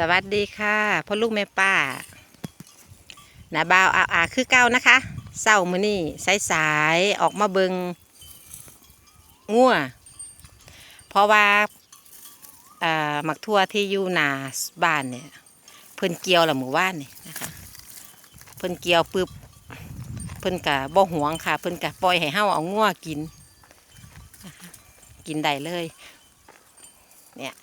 สวัสดีค่ะพ่อลูกแม่ป้านาบ่าวอาอาคือเก้านะคะเศร้ามือนี่สายสายๆออกมาเบิงงัวเพราะว่าอ่าหมักทั่วที่อยู่หนาบ้านเนี่ยเพิ่นเกี่ยวละหมู่บ้านนี่นะคะเพิ่นเกียวปึ๊บเพิ่นกะบ่หวงค่ะ เพิ่นกะปล่อยให้เฮาเอางัวกินนะะกินได้เลยเนี่ย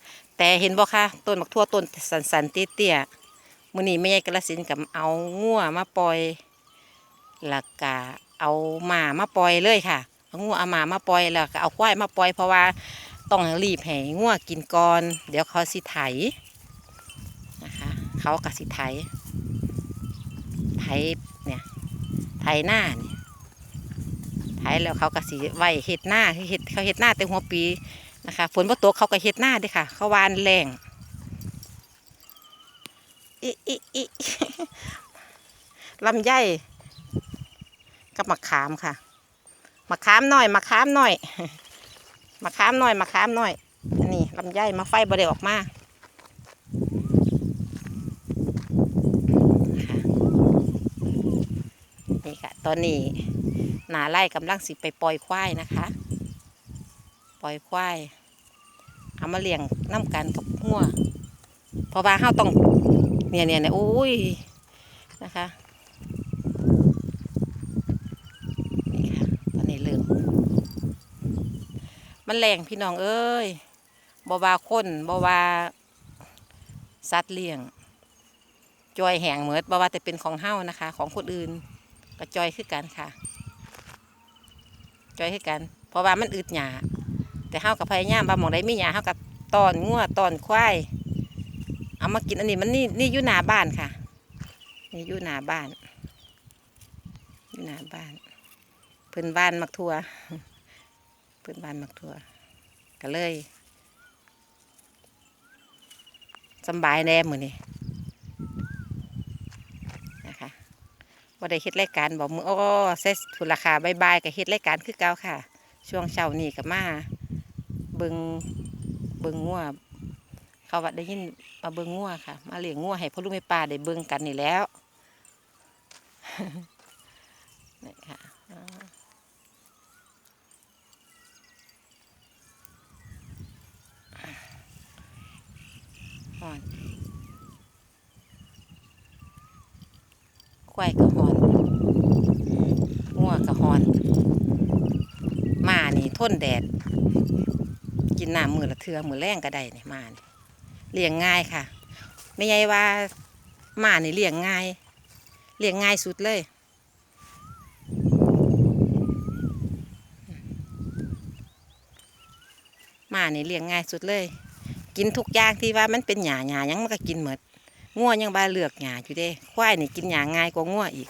แต่เห็นบ่คะต้นมักทั่วต้นสันสันๆเตี้ยๆมื้อนี้แม่ยายกระสินกับเอางัวมาปล่อยแล้วก็เอาหมามาปล่อยเลยค่ะเอางัวเอาหมามาปล่อยแล้วก็เอาควายมาปล่อยเพราะว่าต้องรีบให้งัวกินก่อน เดี๋ยวเขาสิไถนะคะเขาก็สิไถไถเนี่ยไถหน้าเนี่ยไถแล้วเขาก็สิไว้เฮ็ดหน้าเฮ็ดเขาเฮ็ดหน้าแต่หัวปี นะคะฝนบ่ตกเขาก็เฮ็ดหน้าด้ค่ะ เขาวานแรงอิอิอิลำไยกับมะขามค่ะมะขามหน่อยมะขามหน่อยมะขามหน่อยมะขามหน่อยอันนี้ลำไยมาไฟบ่ได้ออกมานี่ค่ะ ตอนนี้หนาไล่กำลังสิไปปล่อยควายนะคะ ปล่อยควายเอามาเลี้ยงน้ำกันกับหัวเพราะว่าเฮาต้องเนี่ยเนี่ยเนี่ยโอ้ยนะคะนี่ค่ะตอนนี้เริ่มมันแรงพี่น้องเอ้ยบวาคนบวาสัตว์เลี้ยง จอยแหงเหมือดบวาแต่เป็นของเฮานะคะ ของคนอื่นก็จอยคือกันค่ะ จอยคือกัน เพราะว่ามันอึดหยา แต่เฮากับพยายามว่าหมองใดมีหยาเฮากับตอนงัวตอนควายเอามากินอันนี้มันนี่นี่อยู่หน้าบ้านค่ะ นี่อยู่หน้าบ้านอยู่หน้าบ้านเพื่อนบ้านมักทัวเพื่อนบ้านมักทัวก็เลยสบายแน่มือนี่นะคะว่าได้เฮ็ดรายการบอกมือโอ้เซสทุนราคาบายบายกับเฮ็ดรายการคือเก่าค่ะ ช่วงเช้านี่กับมา บิงเบิงงัวเขาว่าได้ยินมาเบิงงัวค่ะ มาเลี้ยงงัวให้พ่อลูกแม่ป้าได้เบิงกันนี่แล้วนี่ค่ะหอนควายก็หอนงัวก็หอนมานี่ทนแดด กินน้ำมือละเทือมือแรงก็ได้เนี่ยมานี่เลี้ยงง่ายค่ะไม่ใช่ว่าหมานี่เลี้ยงง่ายเลี้ยงง่ายสุดเลย หมานี่เลี้ยงง่ายสุดเลย กินทุกอย่างที่ว่ามันเป็นหญ้าหญ้ายังมันก็กินหมดง่วยังบาเลือกหญ้าอยู่เด้ ควายนี่กินหญ้าง่ายกว่าง่วอีก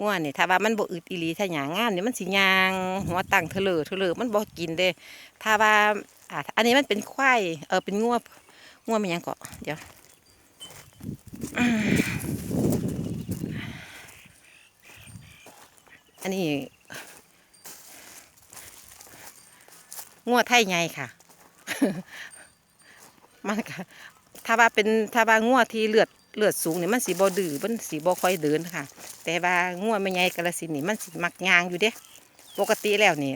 ง่วนี่ถ้าว่ามันบ่อึดอีหลีถ้าหญ้างงามนี่มันสิยางหัวตั้งเถลอเถลอมันบ่กินเด้ถ้าว่าอ่าอันนี้มันเป็นควายเออเป็นงัวงัวมันหยังเกาะเดี๋ยวอันนี้งัวไทยใหญ่ค่ะ มันก็ถ้าว่าเป็นถ้าว่างัวที่เลือด เลือดสูงนี่มันสีบอดื้อมันสีบ่ค่อยเดินค่ะ แต่ว่างัวไม่ใหญ่กระสินนี่มันสีมักยางอยู่เด้ปกติแล้วนี่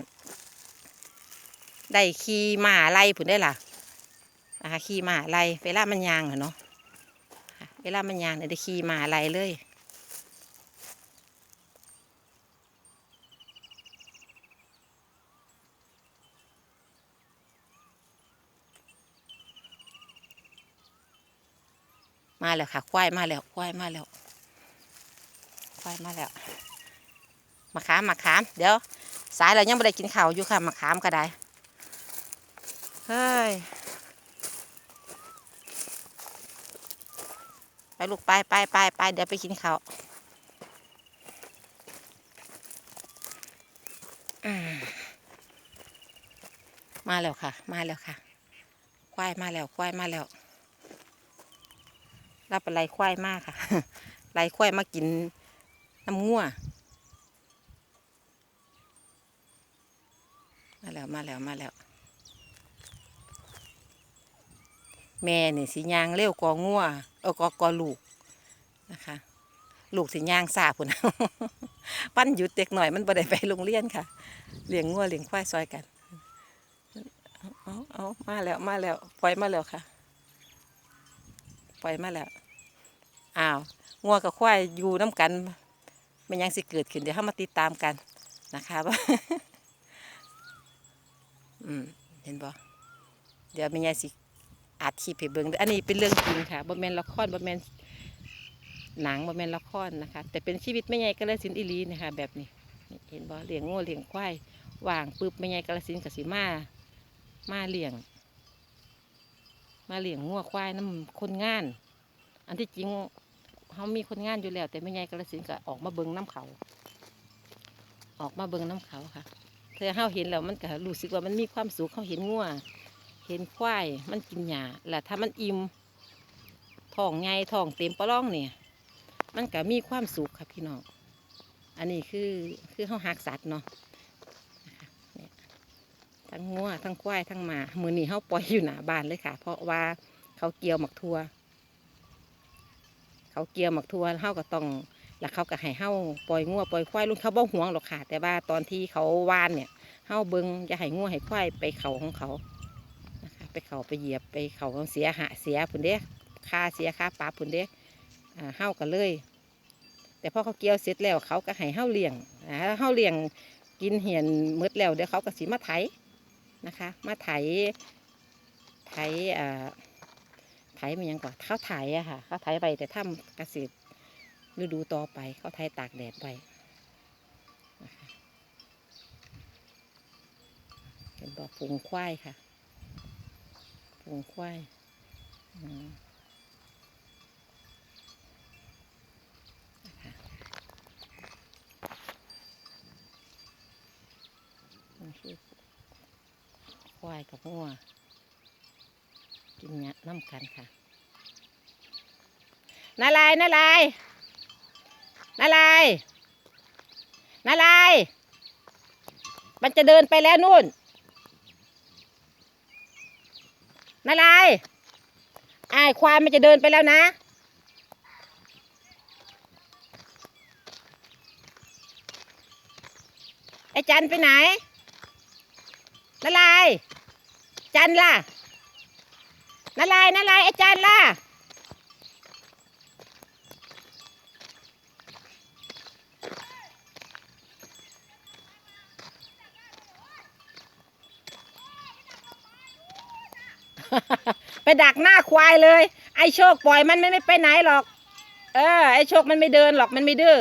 ได้ขี่มาไล่ผุนได้ล่ะนะคะขี่มาไล่เวลามันยางเหรอเนาะเวลามันยางเนี่ยได้ขี่มาไล่เลย มาแล้วค่ะ ควายมาแล้ว ควายมาแล้ว ควายมาแล้วมะขามมะขาม เดี๋ยว สายเรายังไม่ได้กินข้าวอยู่ค่ะมะขามก็ได้ เฮ้ย ไปลูกไปไปไปไปเดี๋ยวไปกินข้าวมาแล้วค่ะ มาแล้วค่ะ ควายมาแล้ว ควายมาแล้ว รับอะไรควายมากค่ะไล่ควายมากินน้ำงัวมาแล้วมาแล้วมาแล้ว แม่เนี่ยสิยางเร็วกว่างัวเออกอกอลูกนะคะ ลูกสิยางซาพุ่นปั้นหยุดเด็กหน่อยมันบ่ได้ไปโรงเรียนค่ะเลี้ยงงัวเลี้ยงควายซอยกันเอาเอามาแล้วมาแล้วปล่อยมาแล้วค่ะ ปล่อยมาแล้ว อ้าวงัวกับควายอยู่น้ำกันมันยังสิเกิดขึ้นเดี๋ยวเรามาติดตามกันนะคะว่าอืมเห็นบ่เดี๋ยวแม่ยายสิอัดคลิปให้เบิ่งอันนี้เป็นเรื่องจริงค่ะบ่แม่นละครบ่แม่นหนังบ่แม่นละครนะคะ แต่เป็นชีวิตแม่ยายกาฬสินอีหลีนี่ค่ะแบบนี้เห็นบ่เลี้ยงงัวเลี้ยงควายว่างปึ๊บแม่ยายกาฬสินธุ์ก็สิมามาเลี้ยง มาเลี้ยงงัวควายน้ำคนงาน อันที่จริงเขามีคนงานอยู่แล้ว แต่แม่ยายกาฬสินก็ออกมาเบิงน้ำเขา ออกมาเบิงน้ำเขาค่ะเธอเฮาเห็นแล้วมันก็รู้สึกว่ามันมีความสุขเขาเห็นงัวเห็นควายมันกินหญ้าแหล้วถ้ามันอิ่มท้องไงท้องเต็มปะร่องเนี่ย มันก็มีความสุขครับพี่น้องอันนี้คือคือเขาหักสัตว์เนาะทั้งงัวทั้งควายทั้งหมา มือนี้เขาปล่อยอยู่หน้าบ้านเลยค่ะ เพราะว่าเขาเกี่ยวหมักทัว เขาเกี่ยวหมักทัวเขาก็ต้องแล้วเขาก็ให้เฮาปล่อยงัวปล่อยควายลุงเขาบ่ห่วงหรอกค่ะ แต่ว่าตอนที่เขาว่านเนี่ยเฮาเบิงจะให้งัวให้ควายไปเขาของเขานะคะไปเขาไปเหยียบไปเขาของเสียหาเสียผุนเด้ค่าเสียค่าปลาผุนเด้อ่าเฮาก็เลย แต่พอเขาเกี่ยวเสร็จแล้วเขาก็ให้เฮาเลี้ยงอ่าเฮาเลี้ยงกินเหียนหมดแล้วเดี๋ยวเขาก็สิมาไถนะคะ มาไถไถอ่า ถมันยังก่อนเขาไถอะค่ะ เขาไถไปแต่ทำเกษตรฤดูต่อไป เขาไทยตากแดดไว้นะคะเป็นบ่อฝูงควายค่ะฝูงควายคะนี่คือควายกับงัว กินเนี้ยน้ำกันค่ะนาลายนาลายนาลายนาลายมันจะเดินไปแล้วนู่นนาลายไอ้ควายมันจะเดินไปแล้วนะไอ้จันไปไหนนาลายจันล่ะ นาลายนาลายไอ้จันล่ะไปดักหน้าควายเลย ไอ้โชคปล่อยมันไม่ไม่ไปไหนหรอก เออ ไอ้โชคมันไม่เดินหรอกมันไม่ดื้อ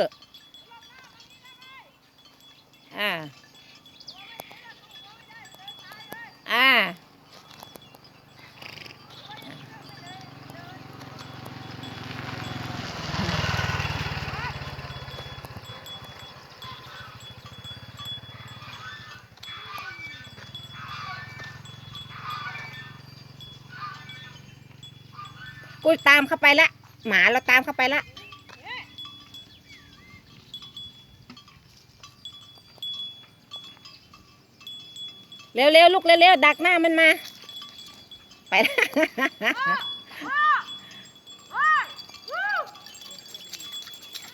อ่า อ่า กูตามเข้าไปละ หมาเราตามเข้าไปละเร็วๆลูกเร็วๆดักหน้ามันมา ไป